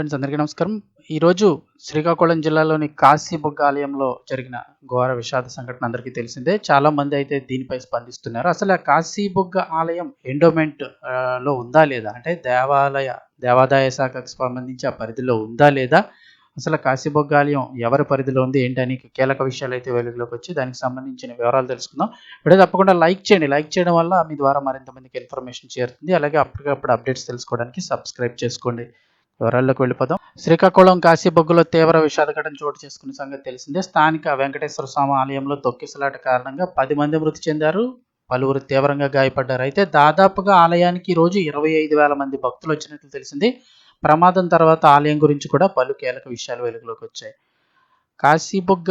Friends అందరికీ నమస్కారం. ఈరోజు శ్రీకాకుళం జిల్లాలోని కాశీబుగ్గ ఆలయంలో జరిగిన ఘోర విషాద సంఘటన అందరికీ తెలిసిందే. చాలా మంది అయితే దీనిపై స్పందిస్తున్నారు. అసలు ఆ కాశీబుగ్గ ఆలయం ఎండోమెంట్లో ఉందా లేదా? అంటే దేవాలయ దేవాదాయ శాఖకు సంబంధించి ఆ పరిధిలో ఉందా లేదా? అసలు కాశీబొగ్గ ఆలయం ఎవరి పరిధిలో ఉంది? ఏంటి అని కీలక విషయాలు అయితే వెలుగులోకి వచ్చి దానికి సంబంధించిన వివరాలు తెలుసుకుందాం. ఇప్పుడే తప్పకుండా లైక్ చేయండి. లైక్ చేయడం వల్ల మీ ద్వారా మరింత మందికి ఇన్ఫర్మేషన్ చేరుతుంది. అలాగే అప్పటికప్పుడు అప్డేట్స్ తెలుసుకోవడానికి సబ్స్క్రైబ్ చేసుకోండి. వివరాల్లోకి వెళ్ళిపోదాం. శ్రీకాకుళం కాశీబొగ్గులో తీవ్ర విషాదఘటన చోటు చేసుకున్న సంగతి తెలిసిందే. స్థానిక వెంకటేశ్వర స్వామి ఆలయంలో తొక్కిసలాట కారణంగా పది మంది మృతి చెందారు. పలువురు తీవ్రంగా గాయపడ్డారు. అయితే దాదాపుగా ఆలయానికి రోజు ఇరవై ఐదు వేల మంది భక్తులు వచ్చినట్లు తెలిసింది. ప్రమాదం తర్వాత ఆలయం గురించి కూడా పలు కీలక విషయాలు వెలుగులోకి వచ్చాయి. కాశీబొగ్గ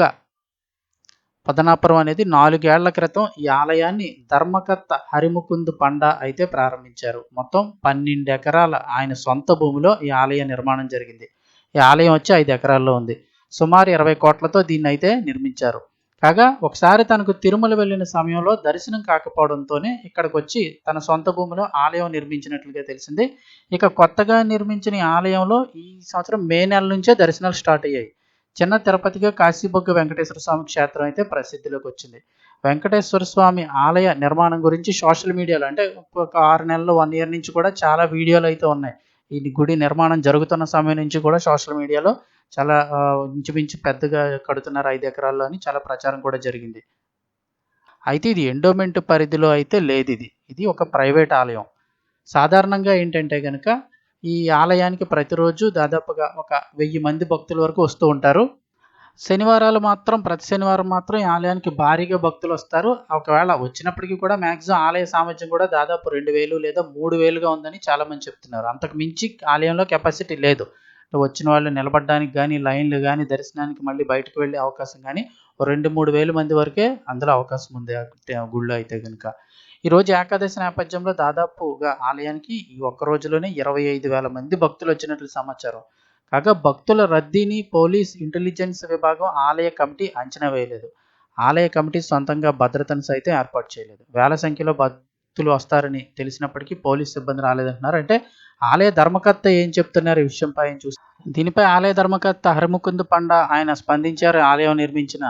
పదనాపురం అనేది నాలుగేళ్ళ క్రితం ఈ ఆలయాన్ని ధర్మకర్త హరిముకుంద్ పండ అయితే ప్రారంభించారు. మొత్తం పన్నెండు ఎకరాల ఆయన సొంత భూమిలో ఈ ఆలయ నిర్మాణం జరిగింది. ఈ ఆలయం వచ్చి ఐదు ఎకరాల్లో ఉంది. సుమారు ఇరవై కోట్లతో దీన్ని అయితే నిర్మించారు. కాగా ఒకసారి తనకు తిరుమల వెళ్ళిన సమయంలో దర్శనం కాకపోవడంతోనే ఇక్కడికి వచ్చి తన సొంత భూమిలో ఆలయం నిర్మించినట్లుగా తెలిసింది. ఇక కొత్తగా నిర్మించిన ఈ ఆలయంలో ఈ సంవత్సరం మే నెల నుంచే దర్శనాలు స్టార్ట్ అయ్యాయి. చిన్న తిరుపతిగా కాశీబొగ్గ వెంకటేశ్వర స్వామి క్షేత్రం అయితే ప్రసిద్ధిలోకి వచ్చింది. వెంకటేశ్వర స్వామి ఆలయ నిర్మాణం గురించి సోషల్ మీడియాలో అంటే ఒక ఆరు నెలలు వన్ ఇయర్ నుంచి కూడా చాలా వీడియోలు అయితే ఉన్నాయి. ఈ గుడి నిర్మాణం జరుగుతున్న సమయం నుంచి కూడా సోషల్ మీడియాలో చాలా ఇంచుమించు పెద్దగా కడుతున్నారు ఐదు ఎకరాల్లో అని చాలా ప్రచారం కూడా జరిగింది. అయితే ఇది ఎండోమెంట్ పరిధిలో అయితే లేదు ఇది. ఇది ఒక ప్రైవేట్ ఆలయం. సాధారణంగా ఏంటంటే కనుక ఈ ఆలయానికి ప్రతిరోజు దాదాపుగా ఒక వెయ్యి మంది భక్తుల వరకు వస్తూ ఉంటారు. శనివారాలు మాత్రం ప్రతి శనివారం మాత్రం ఈ ఆలయానికి భారీగా భక్తులు వస్తారు. ఒకవేళ వచ్చినప్పటికీ కూడా మ్యాక్సిమం ఆలయ సామర్థ్యం కూడా దాదాపు రెండు వేలు లేదా మూడు వేలుగా ఉందని చాలామంది చెప్తున్నారు. అంతకు మించి ఆలయంలో కెపాసిటీ లేదు. వచ్చిన వాళ్ళు నిలబడడానికి కానీ లైన్లు కానీ దర్శనానికి మళ్ళీ బయటకు వెళ్ళే అవకాశం కానీ రెండు మూడు వేల మంది వరకే అందులో అవకాశం ఉంది. ఆ గుళ్ళో అయితే కనుక ఈరోజు ఏకాదశి నేపథ్యంలో దాదాపుగా ఆలయానికి ఈ ఒక్క రోజులోనే ఇరవై ఐదు వేల మంది భక్తులు వచ్చినట్లు సమాచారం. కాగా భక్తుల రద్దీని పోలీస్ ఇంటెలిజెన్స్ విభాగం ఆలయ కమిటీ అంచనా వేయలేదు. ఆలయ కమిటీ సొంతంగా భద్రతను సైతం ఏర్పాటు చేయలేదు. వేల సంఖ్యలో భక్తులు వస్తారని తెలిసినప్పటికీ పోలీస్ సిబ్బంది రాలేదంటున్నారు. అంటే ఆలయ ధర్మకర్త ఏం చెప్తున్నారు ఈ విషయంపై చూసి దీనిపై ఆలయ ధర్మకర్త హరిముకుంద పండ ఆయన స్పందించారు. ఆలయం నిర్మించిన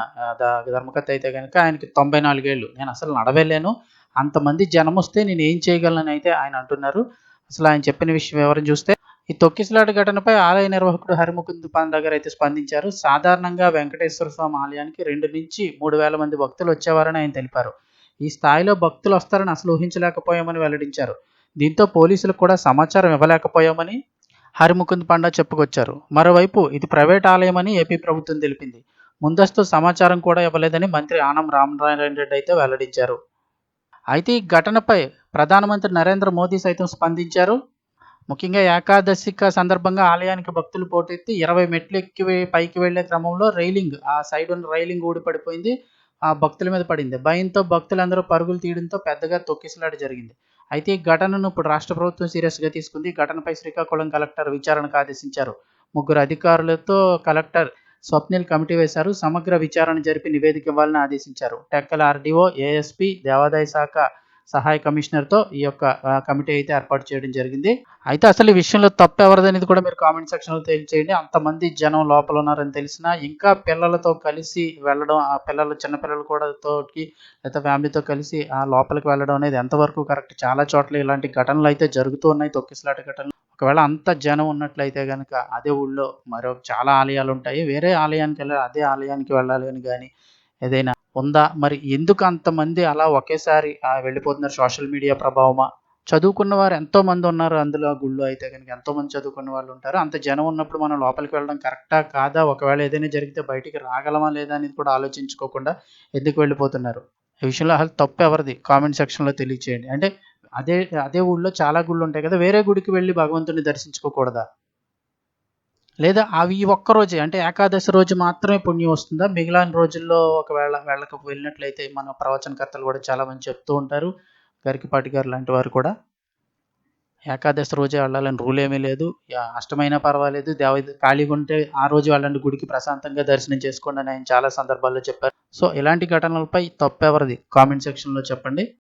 ధర్మకర్త అయితే కనుక ఆయనకి తొంభై నాలుగేళ్ళు. నేను అసలు నడవలేను. అంతమంది జనం వస్తే నేను ఏం చేయగలను అయితే ఆయన అంటున్నారు. అసలు ఆయన చెప్పిన విషయం వివరం చూస్తే? ఈ తొక్కిసలాట ఘటనపై ఆలయ నిర్వాహకుడు హరిముకుంద పండ దగ్గర అయితే స్పందించారు. సాధారణంగా వెంకటేశ్వర స్వామి ఆలయానికి రెండు నుంచి మూడు వేల మంది భక్తులు వచ్చేవారని ఆయన తెలిపారు. ఈ స్థాయిలో భక్తులు వస్తారని అసలు ఊహించలేకపోయామని వెల్లడించారు. దీంతో పోలీసులకు కూడా సమాచారం ఇవ్వలేకపోయామని హరిముకుంద్ పండా చెప్పుకొచ్చారు. మరోవైపు ఇది ప్రైవేట్ ఆలయమని ఏపీ ప్రభుత్వం తెలిపింది. ముందస్తు సమాచారం కూడా ఇవ్వలేదని మంత్రి ఆనం రామనారాయణ రెడ్డి అయితే వెల్లడించారు. అయితే ఈ ఘటనపై ప్రధానమంత్రి నరేంద్ర మోదీ సైతం స్పందించారు. ముఖ్యంగా ఏకాదశిక సందర్భంగా ఆలయానికి భక్తులు పోటెత్తి ఇరవై మెట్లు ఎక్కి పైకి వెళ్ళే క్రమంలో రైలింగ్ ఆ సైడ్ ఉన్న రైలింగ్ ఊడి పడిపోయింది ఆ భక్తుల మీద పడింది. భయంతో భక్తులందరూ పరుగులు తీయడంతో పెద్దగా తొక్కిసలాట జరిగింది. అయితే ఈ ఘటనను ఇప్పుడు రాష్ట్ర ప్రభుత్వం సీరియస్గా తీసుకుంది. ఘటనపై శ్రీకాకుళం కలెక్టర్ విచారణకు ఆదేశించారు. ముగ్గురు అధికారులతో కలెక్టర్ స్వప్నిల్ కమిటీ వేశారు. సమగ్ర విచారణ జరిపి నివేదిక ఇవ్వాలని ఆదేశించారు. టెక్కల ఆర్డీఓ ఏఎస్పీ దేవాదాయ శాఖ సహాయ కమిషనర్తో ఈ యొక్క కమిటీ అయితే ఏర్పాటు చేయడం జరిగింది. అయితే అసలు ఈ విషయంలో తప్పు ఎవరిదనేది కూడా మీరు కామెంట్ సెక్షన్లో తెలియచేయండి. అంతమంది జనం లోపల ఉన్నారని తెలిసినా ఇంకా పిల్లలతో కలిసి వెళ్ళడం ఆ పిల్లలు చిన్నపిల్లలు కూడా తోటి లేదా ఫ్యామిలీతో కలిసి ఆ లోపలికి వెళ్ళడం అనేది ఎంతవరకు కరెక్ట్? చాలా చోట్ల ఇలాంటి ఘటనలు అయితే జరుగుతూ ఉన్నాయి తొక్కిసలాట ఘటనలు. ఒకవేళ అంత జనం ఉన్నట్లయితే కనుక అదే ఊళ్ళో మరో చాలా ఆలయాలు ఉంటాయి. వేరే ఆలయానికి వెళ్ళాలి అదే ఆలయానికి వెళ్ళాలి అని కానీ ఏదైనా ఉందా? మరి ఎందుకు అంతమంది అలా ఒకేసారి వెళ్ళిపోతున్నారు సోషల్ మీడియా ప్రభావమా? చదువుకున్న వారు ఎంతో మంది ఉన్నారు అందులో ఆ గుళ్ళో అయితే కనుక. ఎంతో మంది చదువుకున్న వాళ్ళు ఉంటారు. అంత జనం ఉన్నప్పుడు మనం లోపలికి వెళ్ళడం కరెక్టా కాదా? ఒకవేళ ఏదైనా జరిగితే బయటికి రాగలమా లేదా అనేది కూడా ఆలోచించుకోకుండా ఎందుకు వెళ్ళిపోతున్నారు? ఈ విషయంలో అసలు తప్పు ఎవరిది? కామెంట్ సెక్షన్లో తెలియచేయండి. అంటే అదే అదే ఊళ్ళో చాలా గుళ్ళు ఉంటాయి కదా. వేరే గుడికి వెళ్ళి భగవంతుని దర్శించుకోకూడదా? లేదా అవి ఒక్క రోజే అంటే ఏకాదశి రోజు మాత్రమే పుణ్యం వస్తుందా? మిగిలిన రోజుల్లో ఒకవేళ వెళ్ళక వెళ్ళినట్లయితే మన ప్రవచనకర్తలు కూడా చాలా మంది చెప్తూ ఉంటారు. గరికిపాటి గారు లాంటి వారు కూడా. ఏకాదశి రోజే వెళ్ళాలని రూల్ ఏమీ లేదు. అష్టమైనా పర్వాలేదు. దేవ ఖాళీగా ఉంటే ఆ రోజు వెళ్ళండి గుడికి ప్రశాంతంగా దర్శనం చేసుకోండి అని ఆయన చాలా సందర్భాల్లో చెప్పారు. సో ఇలాంటి ఘటనలపై తప్పెవరిది? కామెంట్ సెక్షన్లో చెప్పండి.